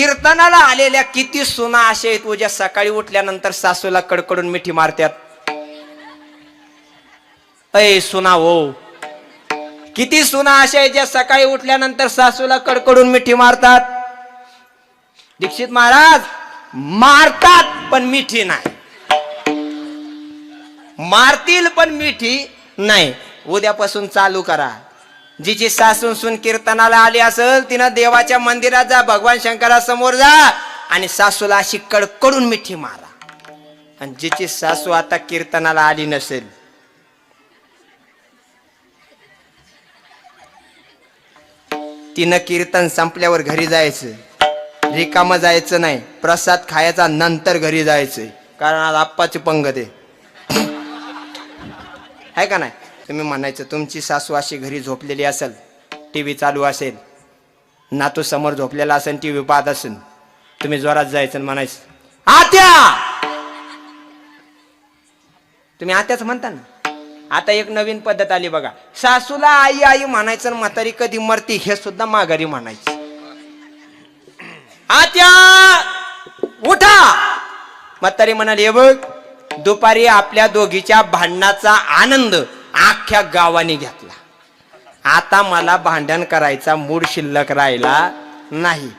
कीर्तनाला आलेल्या किती सुना अशा आहेत उद्या सकाळी उठल्यानंतर सासूला कडकडून मिठी मारतात. अय सुना हो किती सुना अशा आहेत ज्या सकाळी उठल्यानंतर सासूला कडकडून मिठी मारतात. दीक्षित महाराज मारतात पण मिठी नाही. मारतील पण मिठी नाही. उद्यापासून चालू करा. जिची सासून सून कीर्तनाला आली असेल तिनं देवाच्या मंदिरात जा भगवान शंकरासमोर जा आणि सासूला अशी कडकडून मिठी मारा. आणि जिची सासू आता कीर्तनाला आली नसेल तिनं कीर्तन संपल्यावर घरी जायचं. रिकामं जायचं नाही प्रसाद खायचा नंतर घरी जायचं. कारण आज आप्पाची पंगत आहे. आहे का नाही? तुम्ही म्हणायचं तुमची सासू अशी घरी झोपलेली असेल टी व्ही चालू असेल नातू समोर झोपलेला असेल टी व्ही पाहत असेल तुम्ही जोरात जायचं म्हणायचं आत्या! तुम्ही आत्याच म्हणता ना? आता एक नवीन पद्धत आली बघा. सासूला आई आई म्हणायचं म्हातारी कधी मरती हे सुद्धा माघारी म्हणायचं. आत्या उठा! म्हातारी म्हणाली "हे बघ दुपारी आपल्या दोघीच्या भांडणाचा आनंद अख्ख्या गावाने घेतला. आता मला भांडण करायचा मूड शिल्लक राहिला नाही.